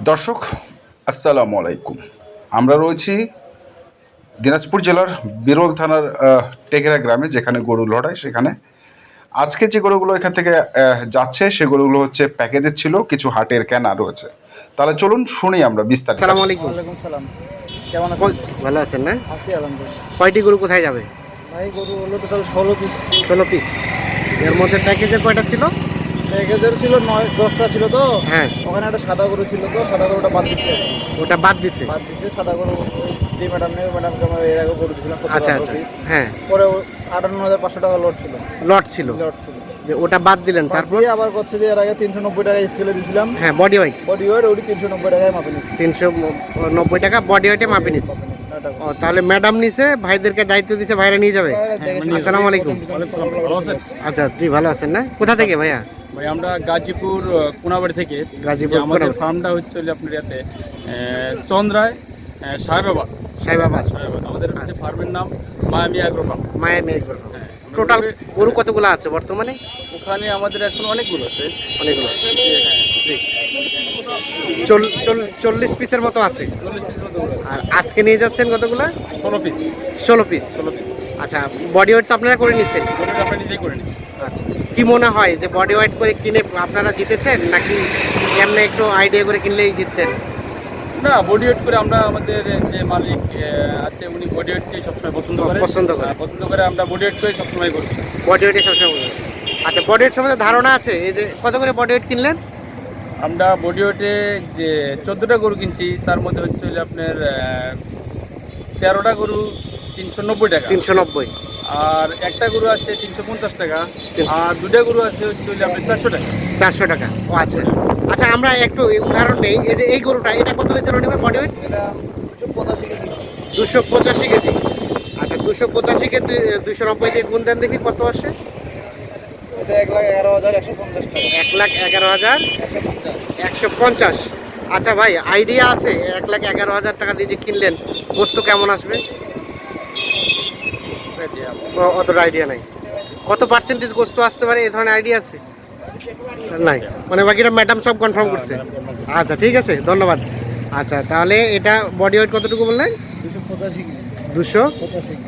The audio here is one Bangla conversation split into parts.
দর্শক আসসালামু আলাইকুম। আমরা রয়েছি দিনাজপুর জেলার বিরল থানার টেকেরা গ্রামে যেখানে গরু লড়াই সেখানে। আজকে যে গরুগুলো এখান থেকে যাচ্ছে সে গরুগুলো হচ্ছে প্যাকেজের ছিল কিছু হাটের কেনা রয়েছে। তাহলে চলুন শুনি আমরা বিস্তারিত। সালাম আলাইকুম। ওয়ালাইকুম সালাম। কেমন আছেন? ভালো আছেন না? আছি আলহামদুলিল্লাহ। কয়টি গরু কোথায় যাবে? ভাই গরু হলো টোটাল ষোলো পিস ষোলো পিস এর মধ্যে প্যাকেজে কয়টা ছিল? ছিল নয় দশটা ছিল তো? হ্যাঁ। ওখানে একটা সাদা গরু ছিল তো সাদা গরুটা বাদ দিচ্ছে ওটা বাদ দিছে? বাদ সাদা গরু যে ম্যাডাম নেই ম্যাডামকে আমরা এর আগে গরু দিয়েছিলাম আচ্ছা আচ্ছা। হ্যাঁ। পরে আটান্ন হাজার পাঁচশো টাকা লট ছিল। লট ছিল। লট ছিল। যে ওটা বাদ দিলেন তারপর? আবার করছে যে এর আগে তিনশো নব্বই টাকা স্কেলে দিয়েছিলাম। হ্যাঁ বডি ওয়েট বডি ওয়েট ওটি তিনশো নব্বই টাকায় মাপে নিচ্ছি তিনশো নব্বই টাকা বডি ওয়েটে মাপে নিস ও তাহলে ম্যাডাম নিছে ভাইদেরকে দায়িত্ব দিছে ভাইরা নিয়ে যাবে। আসসালামু আলাইকুম। আচ্ছা জি ভালো আছেন না? কোথা থেকে ভাইয়া? ভাই আমরা গাজীপুর কোনাবাড়ি থেকে। গাজীপুর আমাদের ফার্মটা হচ্ছে আপনার ইয়াতে চন্দ্রায় সাহেবাবাদ। সাহেবাবাদ। সাহেবাবাদ আমাদের হচ্ছে ফার্মের নাম মায়ামি অ্যাগ্রো ফার্ম মায়া মেয়ে হ্যাঁ, আমরা টোটাল গরু কতগুলো আছে বর্তমানে? ওখানে আমাদের এখন অনেকগুলো আছে। অনেকগুলো। হ্যাঁ চল্লিশ পিসের মতো আছে। আর আজকে নিয়ে যাচ্ছেন কতগুলো? ষোলো পিস ষোলো পিস ষোলো পিস আচ্ছা বডি ওয়েট তো আপনারা করে নিচ্ছেন। গরুটা আমরা নিজেই করে আচ্ছা কি মনে হয় যে বডি ওয়েট করে কিনে আপনারা জিতেছেন নাকি এমনি একটু আইডিয়া করে কিনলেই জিততেন? না বডি ওয়েট করে আমরা আমাদের যে মালিক আছে উনি বডি ওয়েটকে সবসময় পছন্দ করে। পছন্দ করে। হ্যাঁ, পছন্দ করে আমরা বডি ওয়েট করে সবসময় করি। বডি ওয়েটে সবসময়। আচ্ছা বডি ওয়েট সম্বন্ধে ধারণা আছে? এই যে কত করে বডি ওয়েট কিনলেন? আমরা বডি ওয়েটে যে চোদ্দোটা গরু কিনছি তার মধ্যে হচ্ছে আপনার তেরোটা গরু তিনশো নব্বই টাকা। তিনশো নব্বই। আর একটা গরু আছে তিনশো পঞ্চাশ টাকা আর দুটা গরু আছে হচ্ছে চারশো টাকা। চারশো টাকা। ও আচ্ছা। আচ্ছা আমরা একটু উদাহরণ নেই। এই এই গরুটা এটা কত হয়েছে রনিবার বডি ওয়েট দুশো পঁচাশি কেজি। পঁচাশি আচ্ছা দুশো পঁচাশিকে দুশো নব্বই দিয়ে গুণ দেন দেখি কত আসে? এক লাখ এগারো হাজার একশো পঞ্চাশ টাকা। এক লাখ এগারো হাজার একশো পঞ্চাশ। আচ্ছা ভাই আইডিয়া আছে। এক লাখ এগারো হাজার টাকা দিয়ে যে কিনলেন বস্তু কেমন আসবে? অতটা আইডিয়া নাই। কত পার্সেন্টেজ গোস্ত আসতে পারে এই ধরনের আইডিয়া আছে? নাই। মানে বাকিটা ম্যাডাম সব কনফার্ম করছে। আচ্ছা ঠিক আছে ধন্যবাদ। আচ্ছা তাহলে এটা বডি ওয়েট কতটুকু বললেন? দুশো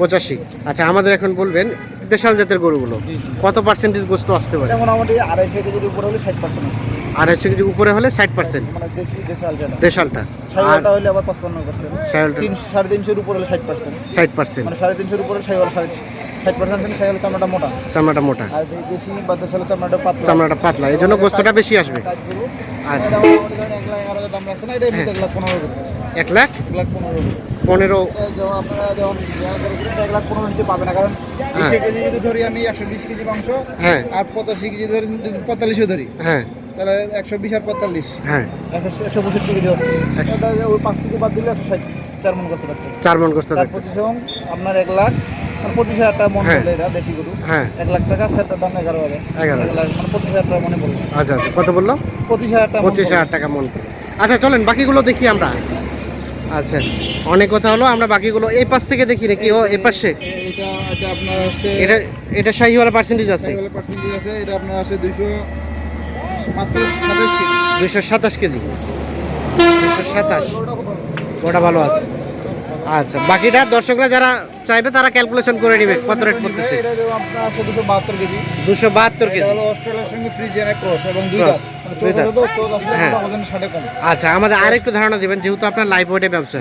পঁচাশি আচ্ছা আমাদের এখন বলবেন দেশাল জাতের গরুগুলো কত পার্সেন্টেজ গোস্ত আসতে পারে? মোটামুটি আড়াইশো কেজির উপরে হলে ষাট পার্সেন্ট আড়াইশো কেজি উপরে হলে ষাট পার্সেন্ট মানে দেশি দেশি দেশালটা। আর হলে আবার পঁচপান্ন পার্সেন্ট সাইওয়ালটা তিন সাড়ে তিনশোর উপরে হলে ষাট পার্সেন্ট ষাট পার্সেন্ট মানে সাড়ে তিনশোর উপরে সাইওয়াল ষাট ষাট পার্সেন্ট চামড়াটা মোটা। চামড়াটা মোটা। আর দেশি বা দেশালের চামড়াটা পাতলা। চামড়াটা পাতলা। এই জন্য গোস্তটা বেশি আসবে। আচ্ছা। ধরেন এক লাখ পনেরো এক লাখ? পনেরো নিচে পাবে না কারণ বিশ কেজি যদি ধরি আমি একশো বিশ কেজি মাংস হ্যাঁ। আর পঁচাশি কেজি ধরি পঁয়তাল্লিশও ধরি। হ্যাঁ। তাহলে একশো বিশ আর পঁয়তাল্লিশ। হ্যাঁ। একশো পঁয়ষট্টি কেজি হচ্ছে। ওই পাঁচ কেজি বাদ দিলে একশো ষাট চার মন করতে পারতেছে চার মন গোস্ত চার থাকবে পঁচিশ আপনার এক লাখ মানে পঁচিশ হাজার টাকা মন হ্যাঁ। এটা দেশি গরু। হ্যাঁ। এক লাখ টাকা সেটার দাম এগারো লাখ মানে পঁচিশ হাজার টাকা মনে পড়ল আচ্ছা আচ্ছা কত বলল? পঁচিশ হাজার টাকা পঁচিশ হাজার টাকা মন আচ্ছা চলেন বাকিগুলো দেখি আমরা। আচ্ছা অনেক কথা হলো আমরা বাকিগুলো এই পাশ থেকে দেখি নাকি ও এ পাশে। এটা এটা আপনার আছে এটা এটা শাহিওয়ালা পার্সেন্টেজ আছে। পার্সেন্টেজ আছে এটা আপনার আছে দুইশো মাত্র সাতাশ কেজি। দুইশো সাতাশ ওটা ভালো আছে। আচ্ছা বাকিটা দর্শকরা যারা চাইবে তারা ক্যালকুলেশন করে নেবে কত রেট পড়তেছে। দুশো বাহাত্তর কেজি। দুশো বাহাত্তর কেজি। অস্ট্রেলিয়ার সঙ্গে ফ্রিজিয়ানা ক্রস এবং দুই মানে হ্যাঁ। আচ্ছা আমাদের আরেকটু ধারণা দিবেন যেহেতু আপনার লাইফ ওয়েটে ব্যবসা।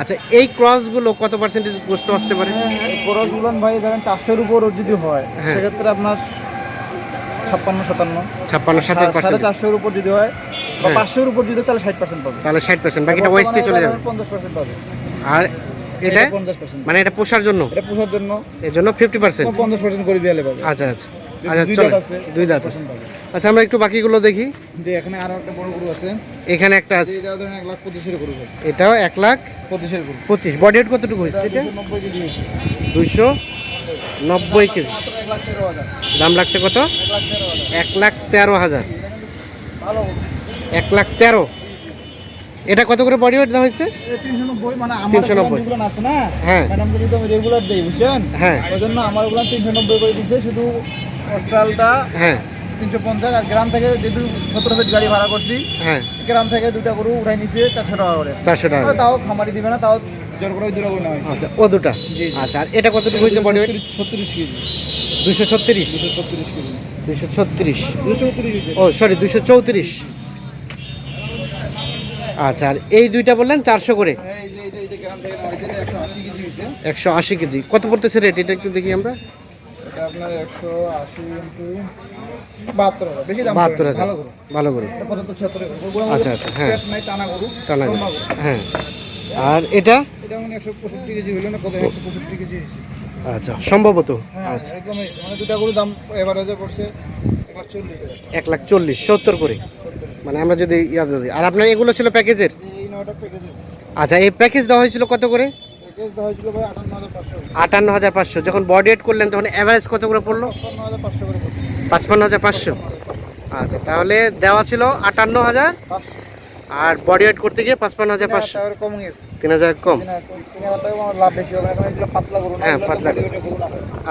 আচ্ছা এই ক্রসগুলো কত পার্সেন্টেজ গোস্ত আসতে পারে এই ক্রস উলান ভাই ধরেন চারশোর উপর যদি হয় হ্যাঁ। সেক্ষেত্রে আপনার ছাপ্পান্ন সাতান্ন। ছাপ্পান্ন সাড়ে চারশোর উপর যদি হয় বা হ্যাঁ। পাঁচশোর উপর যদি তাহলে ষাট পার্সেন্ট পাবে। তাহলে ষাট পার্সেন্ট বাকিটা ওয়েস্টে চলে যাবে। পঞ্চাশ পার্সেন্ট পাবে। আর এটা? পঞ্চাশ পার্সেন্ট মানে এটা পোষার জন্য? এটা পোষার জন্য। এর জন্য ফিফটি পার্সেন্ট পঞ্চাশ পার্সেন্ট করে বিয়ালে পাবে আচ্ছা আচ্ছা। আচ্ছা দুই চলে দুই দাঁত আছে। আচ্ছা আমরা একটু বাকিগুলো দেখি। যে এখানে আরও একটা বড় গরু আছে। এখানে একটা আছে। এটা ধরেন এক লাখ পঁচিশের গরু এটাও এক লাখ পঁচিশের গরু। পঁচিশ। বডি ওয়েট কতটুকু হয়েছে? এটা কেজি নব্বই কেজি। দাম লাগছে কত? এক লাখ তেরো হাজার। এক লাখ তেরো। এটা কত করে বডি ওয়েট দেওয়া হয়েছে? তিনশো নব্বই মানে আমার 390 যেগুলো আছে না হ্যাঁ। রেগুলার দিই বুঝছেন? হ্যাঁ। ওই জন্য আমার ওগুলো তিনশো নব্বই করে দিচ্ছে শুধু হ্যাঁ। তিনশো পঞ্চাশ আর গ্রাম থেকে যেহেতু সতেরো ফিট গাড়ি ভাড়া করছি হ্যাঁ। গ্রাম থেকে দুটা গরু উঠাই নিচ্ছে চারশো টাকা করে। চারশো টাকা আর তাও খামারি দিবে না তাও জোর করে দুটা গরু নেওয়া আচ্ছা ও দুটা। আচ্ছা আর এটা কতটুকু হয়েছে বডি ওয়েট ছত্রিশ কেজি। দুশো ছত্রিশ? দুশো ছত্রিশ কেজি। দুশো ছত্রিশ। ও সরি দুশো চৌত্রিশ? আচ্ছা আর এই দুইটা বললেন চারশো করে? হ্যাঁ, একশো আশি কেজি কত পড়তেছে রেট এটা একটু দেখি আমরা। আপনার একশো আশি বাহাত্তর হাজার। ভালো গরু আচ্ছা, আচ্ছা, হ্যাঁ। টানা গরু। হ্যাঁ। আর এটা? মানে আচ্ছা সম্ভবত। হ্যাঁ আচ্ছা। মানে দুটা গরু দাম এভারেজে পড়ছে এক লাখ চল্লিশ সত্তর করে। মানে আমরা যদি ইয়া আর আপনার এগুলো ছিল প্যাকেজের? আচ্ছা এই প্যাকেজ দেওয়া হয়েছিল কত করে? আটান্ন হাজার পাঁচশো। যখন বডি এড করলেন তখন অ্যাভারেজ কত করে পড়ল? পাঁচপান্ন হাজার পাঁচশো। আচ্ছা তাহলে দেওয়া ছিল আটান্ন হাজার। আর বডি ওয়েট করতে গিয়ে পাঁচপান্ন হাজার পাঁচশো। তিন হাজার কম হ্যাঁ, পাতলা।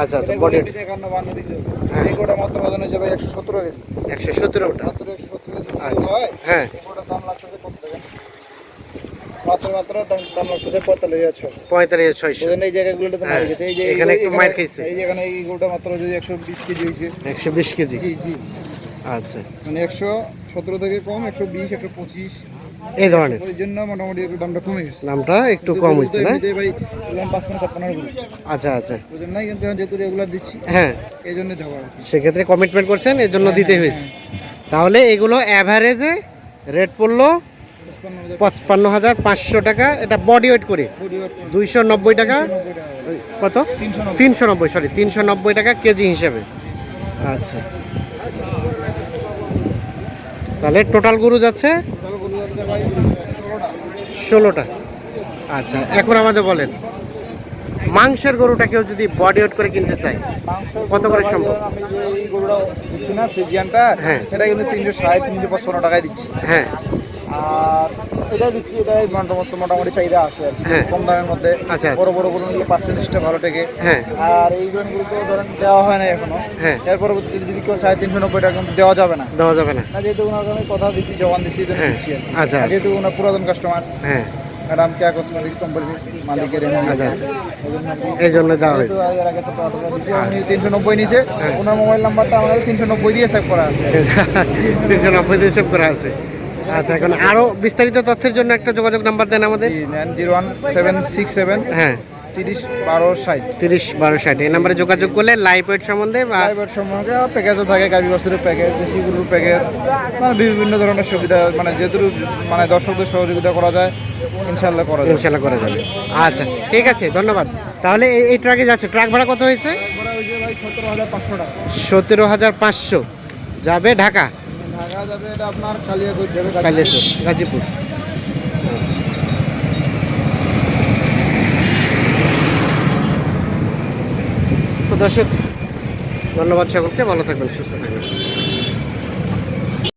আচ্ছা আচ্ছা বডি ওয়েট হ্যাঁ। একশো সতেরো একশো সতেরো আচ্ছা। হয় হ্যাঁ এই গরুটার দাম লাগতেছে কত টাকা মাত্র মাত্র দাম লাগতেছে পঁয়তাল্লিশ হাজার পঁয়তাল্লিশ ছয়শো। এই জায়গাগুলোতে হ্যাঁ, মার গেছে এই যে এখানে একটু মার খাইছে। এই যেখানে এই গরুটা মাত্র যদি একশো বিশ কেজি হয়েছে। একশো বিশ কেজি? জি জি। আচ্ছা। মানে একশো সতেরো থেকে কম একশো বিশ একশো পঁচিশ। এই ধরনের? ওই জন্য মোটামুটি একটু দামটা কমে গেছে। দামটা একটু কম হয়েছে না? ভাই ছাপ্পান্ন আচ্ছা আচ্ছা। বুঝলেন না কিন্তু যেহেতু রেগুলার দিচ্ছি হ্যাঁ। এই জন্য দেওয়া সেক্ষেত্রে কমিটমেন্ট করছেন এর জন্য দিতে হয়েছে। তাহলে এগুলো অ্যাভারেজে রেট পড়ল পঁচপান্ন হাজার পাঁচশো টাকা। এটা বডি ওয়েট করে। দুইশো নব্বই টাকা। কত? তিনশো নব্বই সরি তিনশো নব্বই টাকা কেজি হিসাবে। আচ্ছা। তাহলে টোটাল গরু যাচ্ছে ষোলোটা ষোলোটা। আচ্ছা এখন আমাদের বলেন মাংসের গরুটা কেউ যদি বডি ওয়েট করে কিনতে চায় কত করে সম্ভব? আমি এই গরুটা দিচ্ছি না ফ্রিজিয়ানটা হ্যাঁ। এটা কিন্তু তিনশো ষাট তিনশো পঁচপান্ন টাকায় দিচ্ছি। হ্যাঁ। আর এটা দিচ্ছি এটা মোটামুটি মোটামুটি চাহিদা আছে। হ্যাঁ। কম দামের মধ্যে আচ্ছা, আচ্ছা। বড় বড় গরু নিলে পার্সেন্টেজটা ভালো থেকে হ্যাঁ। আর এই জনগুলো তো ধরেন দেওয়া হয় না এখনও। হ্যাঁ। এর পরবর্তীতে যদি কেউ চায় তিনশো নব্বই টাকা কিন্তু দেওয়া যাবে না। দেওয়া যাবে না। যেহেতু ওনার আমি কথা দিচ্ছি জবান দিচ্ছি। দিচ্ছি আচ্ছা। যেহেতু ওনার পুরাতন কাস্টমার হ্যাঁ। ম্যাডাম কেয়া কসমেটিক্স কোম্পানির মালিকের। এই জন্য দেওয়া হয়েছে। তিনশো নব্বই নিছে হ্যাঁ। ওনার মোবাইল নাম্বারটা আমাদের তিনশো নব্বই দিয়ে সেভ করা আছে। তিনশো নব্বই দিয়ে সেভ করা আছে। আচ্ছা এখন আরও বিস্তারিত তথ্যের জন্য একটা যোগাযোগ নাম্বার দেন আমাদের। Zero one seven six seven হ্যাঁ। তিরিশ বারো ষাট। তিরিশ বারো ষাট। এই নাম্বারে যোগাযোগ করলে লাইভ ওয়েট সম্বন্ধে বা প্রাইভেট সম্পর্কে প্যাকেজও থাকে গাড়ি বছরের প্যাকেজ দেশি গরুর প্যাকেজ মানে বিভিন্ন ধরনের সুবিধা মানে যেহেতু মানে দর্শকদের সহযোগিতা করা যায় ইনশাল্লাহ করা যায় ইনশাল্লাহ করা যাবে। আচ্ছা ঠিক আছে ধন্যবাদ। তাহলে এই- ট্রাকে যাচ্ছে ট্রাক ভাড়া কত হয়েছে? সতেরো হাজার পাঁচশো। যাবে ঢাকা? যাবে এটা আপনার যাবে গাজীপুর। তো দর্শক ধন্যবাদ সকলকে ভালো থাকবেন সুস্থ থাকবেন।